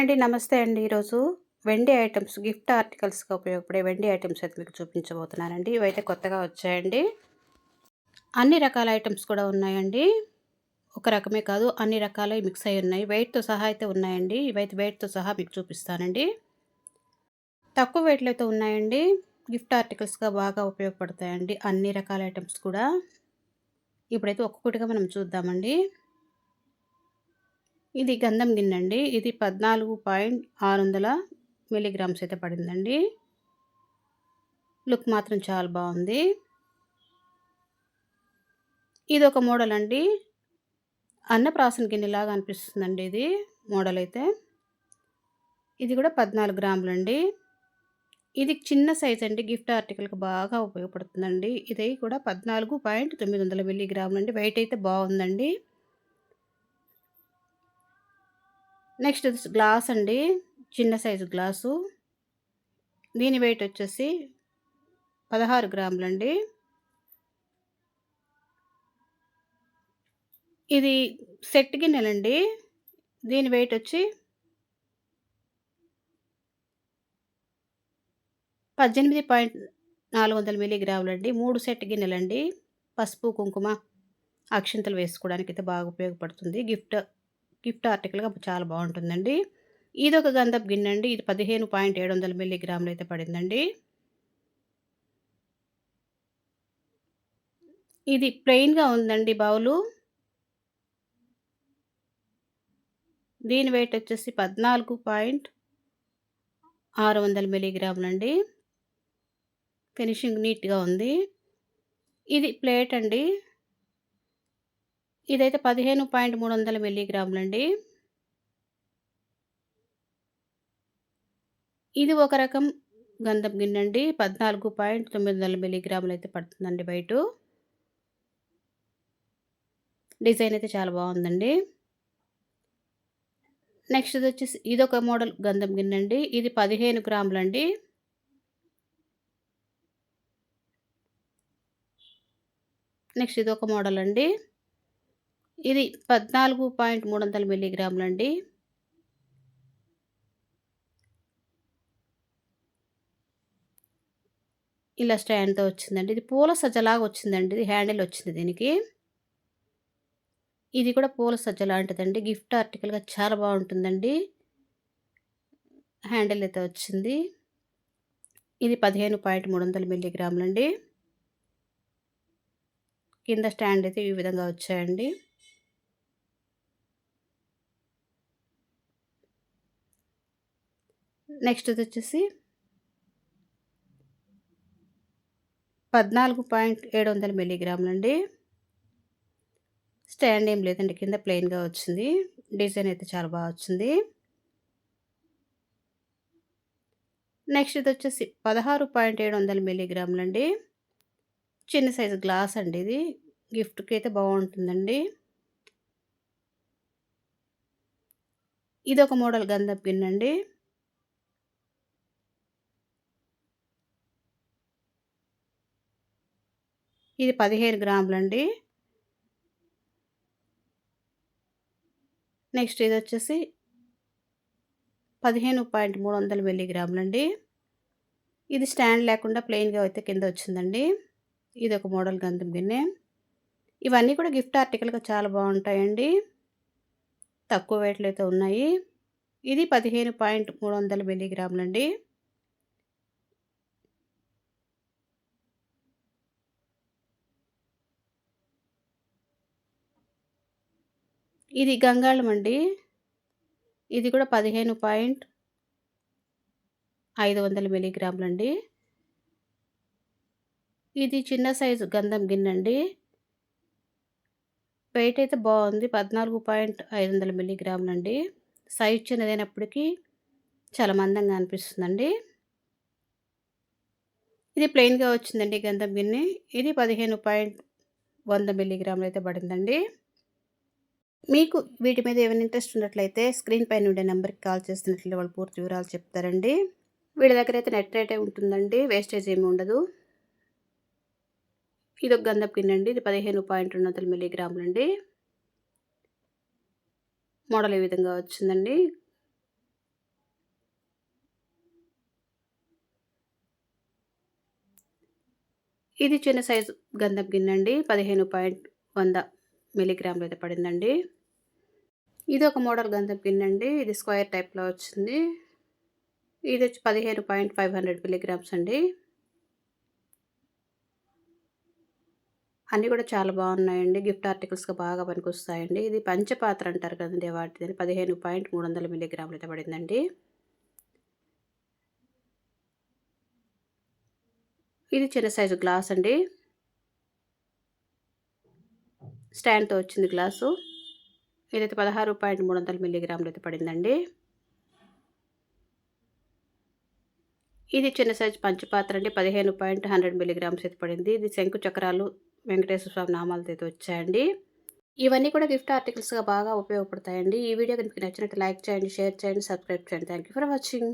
Hi అండి నమస్తే అండి. ఈరోజు వెండి ఐటమ్స్ గిఫ్ట్ ఆర్టికల్స్గా ఉపయోగపడే వెండి ఐటమ్స్ అయితే మీకు చూపించబోతున్నానండి. ఇవైతే కొత్తగా వచ్చాయండి. అన్ని రకాల ఐటమ్స్ కూడా ఉన్నాయండి. ఒక రకమే కాదు అన్ని రకాలు మిక్స్ అయి ఉన్నాయి. వెయిట్తో సహా అయితే ఉన్నాయండి. ఇవైతే వెయిట్తో సహా మీకు చూపిస్తానండి. తక్కువ వెయిట్లో అయితే ఉన్నాయండి. గిఫ్ట్ ఆర్టికల్స్గా బాగా ఉపయోగపడతాయండి. అన్ని రకాల ఐటమ్స్ కూడా. ఇప్పుడైతే ఒక్కొక్కటిగా మనం చూద్దామండి. ఇది గంధం గిన్నె అండి ఇది పద్నాలుగు పాయింట్ ఆరు వందల మిలీగ్రామ్స్ అయితే పడిందండి. లుక్ మాత్రం చాలా బాగుంది. ఇది ఒక మోడల్ అండి అన్నప్రాసన గిన్నెలాగా అనిపిస్తుందండి ఇది మోడల్ అయితే ఇది కూడా పద్నాలుగు గ్రాములు అండి ఇది చిన్న సైజ్ అండి. గిఫ్ట్ ఆర్టికల్కి బాగా ఉపయోగపడుతుందండి. ఇది కూడా పద్నాలుగు పాయింట్ తొమ్మిది వందల మిల్లీగ్రాములు అండి వెయిట్ అయితే బాగుందండి. నెక్స్ట్ గ్లాస్ అండి. చిన్న సైజు గ్లాసు. దీని వెయిట్ వచ్చేసి పదహారు గ్రాములండి. ఇది సెట్ గిన్నెలండి. దీని వెయిట్ వచ్చి పద్దెనిమిది పాయింట్ నాలుగు వందల మిలీగ్రాములండి అండి మూడు సెట్ గిన్నెలండి. పసుపు కుంకుమ అక్షింతలు వేసుకోవడానికి అయితే బాగా ఉపయోగపడుతుంది. గిఫ్ట్ గిఫ్ట్ ఆర్టికల్గా చాలా బాగుంటుందండి. ఇది ఒక గంధపు గిన్నె అండి ఇది పదిహేను పాయింట్ ఏడు వందల మిల్లీగ్రాములు అయితే పడిందండి. ఇది ప్లెయిన్గా ఉందండి బౌలు. దీని వెయిట్ వచ్చేసి పద్నాలుగు పాయింట్ ఆరు వందల మిలీగ్రాములండి అండి ఫినిషింగ్ నీట్గా ఉంది. ఇది ప్లేట్ అండి. ఇదైతే పదిహేను పాయింట్ మూడు వందల మిల్లీగ్రాములండి. ఇది ఒక రకం గంధం గిన్నె అండి పద్నాలుగు పాయింట్ తొమ్మిది వందల మిల్లీగ్రాములు అయితే పడుతుందండి బయట. డిజైన్ అయితే చాలా బాగుందండి. నెక్స్ట్ ఇది వచ్చేసి ఇది ఒక మోడల్ గంధం గిన్నె అండి ఇది పదిహేను గ్రాములండి. నెక్స్ట్ ఇది ఒక మోడల్ అండి ఇది పద్నాలుగు పాయింట్ మూడు వందల మిల్లీగ్రాములు అండి. ఇలా స్టాండ్తో వచ్చిందండి. ఇది పూల సజ్జలాగా వచ్చిందండి. ఇది హ్యాండిల్ వచ్చింది దీనికి. ఇది కూడా పూల సజ్జ లాంటిదండి. గిఫ్ట్ ఆర్టికల్గా చాలా బాగుంటుందండి. హ్యాండిల్ అయితే వచ్చింది. ఇది పదిహేను పాయింట్ మూడు వందల మిల్లీగ్రాములు అండి. కింద స్టాండ్ అయితే ఈ విధంగా వచ్చాయండి. నెక్స్ట్ ఇది వచ్చేసి పద్నాలుగు పాయింట్ ఏడు వందల మిల్లీగ్రాములండి. స్టాండ్ ఏం లేదండి కింద ప్లెయిన్గా వచ్చింది. డిజైన్ అయితే చాలా బాగా వచ్చింది. నెక్స్ట్ ఇది వచ్చేసి పదహారు పాయింట్ ఏడు వందల మిల్లీగ్రాములండి. చిన్న సైజు గ్లాస్ అండి ఇది. గిఫ్ట్కి అయితే బాగుంటుందండి. ఇది ఒక మోడల్ గంధం పిన్ అండి ఇది పదిహేను గ్రాములండి. నెక్స్ట్ ఇది వచ్చేసి పదిహేను పాయింట్ మూడు వందల మిల్లీగ్రాములండి. ఇది స్టాండ్ లేకుండా ప్లెయిన్గా అయితే కింద వచ్చిందండి. ఇది ఒక మోడల్ గంధం గిన్నె. ఇవన్నీ కూడా గిఫ్ట్ ఆర్టికల్గా చాలా బాగుంటాయండి. తక్కువ వెయిట్లో అయితే ఉన్నాయి. ఇది పదిహేను పాయింట్ మూడు వందల మిల్లీగ్రాములండి. ఇది గంగాళం అండి. ఇది కూడా పదిహేను పాయింట్ ఐదు వందల మిలీగ్రాములు అండి. ఇది చిన్న సైజు గంధం గిన్నె అండి. వెయిట్ అయితే బాగుంది. పద్నాలుగు పాయింట్ ఐదు వందల మిల్లీగ్రాములు అండి. సైజ్ చిన్నదైనప్పటికీ చాలా మందంగా అనిపిస్తుందండి. ఇది ప్లెయిన్గా వచ్చిందండి గంధం గిన్నె. ఇది పదిహేను పాయింట్ వంద మిల్లీగ్రాములు అయితే పడిందండి. మీకు వీటి మీద ఏమైనా ఇంట్రెస్ట్ ఉన్నట్లయితే స్క్రీన్ పైన ఉండే నెంబర్కి కాల్ చేస్తున్నట్లు వాళ్ళు పూర్తి వివరాలు చెప్తారండి. వీళ్ళ దగ్గర అయితే నెట్ రేటే ఉంటుందండి. వేస్టేజ్ ఏమి ఉండదు. ఇది ఒక గంధపు గిన్నె అండి. ఇది పదిహేను పాయింట్ రెండు వందల మిల్లీగ్రాములు అండి. మోడల్ ఈ విధంగా వచ్చిందండి? ఇది చిన్న సైజు గంధం గిన్నె అండి. పదిహేను పాయింట్ వంద మిల్లీగ్రాములు అయితే పడిందండి. ఇది ఒక మోడల్ గంధం గిన్నె అండి ఇది స్క్వేర్ టైప్లో వచ్చింది. ఇది వచ్చి పదిహేను పాయింట్ ఫైవ్ హండ్రెడ్ మిలిగ్రామ్స్ అండి. అన్నీ కూడా చాలా బాగున్నాయండి. గిఫ్ట్ ఆర్టికల్స్గా బాగా పనికొస్తాయండి. ఇది పంచపాత్ర అంటారు కదండి వాటిది. పదిహేను పాయింట్ మూడు వందల మిల్లీగ్రాములు అయితే పడిందండి. ఇది చిన్న సైజు గ్లాస్ అండి. స్టాండ్తో వచ్చింది గ్లాసు. ఇదైతే పదహారు పాయింట్ మూడు వందల మిల్లీగ్రాములు అయితే పడిందండి. ఇది చిన్న సైజ్ పంచపాత్ర అండి. పదిహేను పాయింట్ హండ్రెడ్ మిల్లీగ్రామ్స్ అయితే పడింది. ఇది శంకు చక్రాలు వెంకటేశ్వర స్వామి నామాలతో అయితే వచ్చాయండి. ఇవన్నీ కూడా గిఫ్ట్ ఆర్టికల్స్గా బాగా ఉపయోగపడతాయండి. ఈ వీడియో కనుక నచ్చినట్టు లైక్ చేయండి షేర్ చేయండి సబ్స్క్రైబ్ చేయండి. Thank you for watching